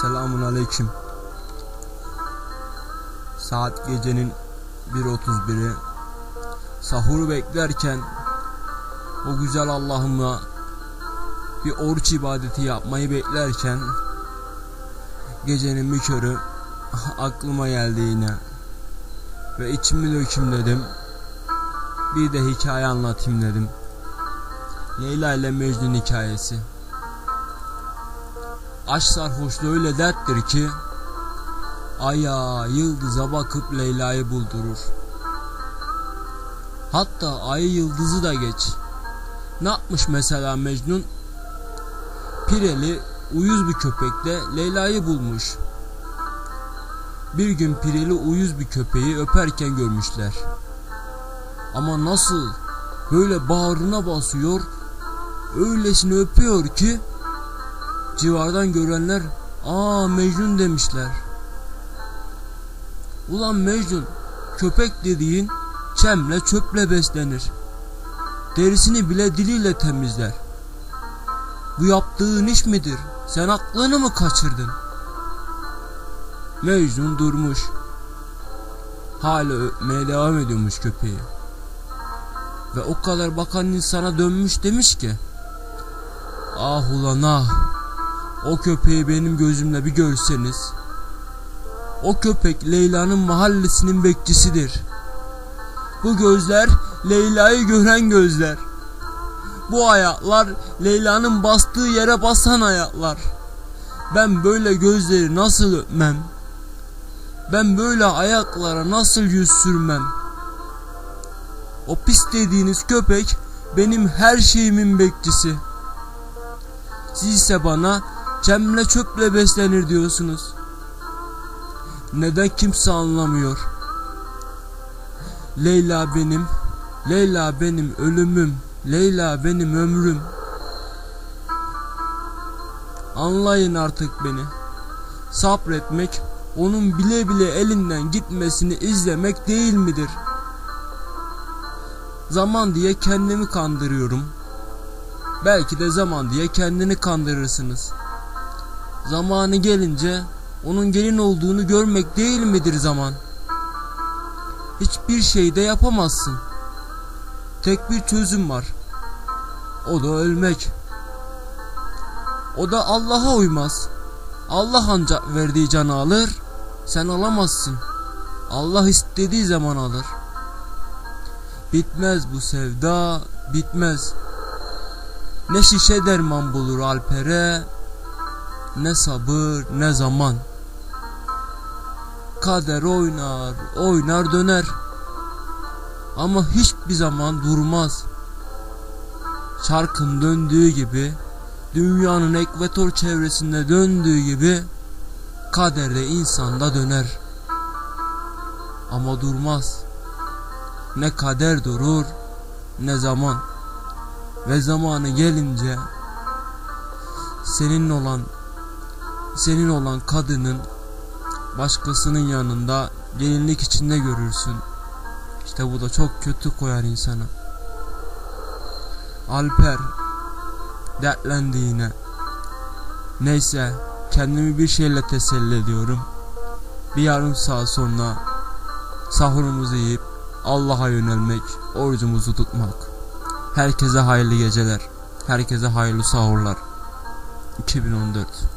Selamun aleyküm. Saat gecenin 1.31'i. Sahuru beklerken o güzel Allah'ıma bir oruç ibadeti yapmayı beklerken gecenin bir körü aklıma geldi yine ve içimi döküm dedim. Bir de hikaye anlatayım dedim. Leyla ile Mecnun hikayesi. Aşk sarhoşluğu öyle derttir ki Aya yıldıza bakıp Leyla'yı buldurur. Hatta ayı yıldızı da geç. Ne yapmış mesela Mecnun? Pireli uyuz bir köpekle Leyla'yı bulmuş. Bir gün Pireli uyuz bir köpeği öperken görmüşler. Ama nasıl? Böyle bağrına basıyor, öylesine öpüyor ki civardan görenler aa Mecnun demişler. Ulan Mecnun köpek dediğin çemle çöple beslenir. Derisini bile diliyle temizler. Bu yaptığın iş midir? Sen aklını mı kaçırdın? Mecnun durmuş. Hala öpmeye devam ediyormuş köpeği. Ve o kadar bakan insana dönmüş demiş ki Ah ulan ah O köpeği benim gözümle bir görseniz. O köpek Leyla'nın mahallesinin bekçisidir. Bu gözler Leyla'yı gören gözler. Bu ayaklar Leyla'nın bastığı yere basan ayaklar. Ben böyle gözleri nasıl öpmem? Ben böyle ayaklara nasıl yüz sürmem? O pis dediğiniz köpek benim her şeyimin bekçisi. Siz ise bana çemle çöple beslenir diyorsunuz. Neden kimse anlamıyor? Leyla benim, Leyla benim ölümüm, Leyla benim ömrüm. Anlayın artık beni. Sabretmek, onun bile bile elinden gitmesini izlemek değil midir?'' Zaman diye kendimi kandırıyorum. Belki de zaman diye kendini kandırırsınız. Zamanı gelince onun gelin olduğunu görmek değil midir zaman? Hiçbir şey de yapamazsın. Tek bir çözüm var. O da ölmek. O da Allah'a uymaz. Allah ancak verdiği canı alır, sen alamazsın. Allah istediği zaman alır. Bitmez bu sevda, bitmez. Ne şişe derman bulur alpere, ne sabır ne zaman. Kader oynar, oynar döner. Ama hiçbir zaman durmaz. Çarkın döndüğü gibi, dünyanın ekvator çevresinde döndüğü gibi, kaderde insanda döner. Ama durmaz. Ne kader durur ne zaman ve zamanı gelince senin olan senin olan kadının başkasının yanında gelinlik içinde görürsün. İşte bu da çok kötü koyar insana. Alper dertlendi yine. Neyse kendimi bir şeyle teselli ediyorum. Bir yarım saat sonra sahurumuzu yiyip Allah'a yönelmek, orucumuzu tutmak. Herkese hayırlı geceler. Herkese hayırlı sahurlar. 2014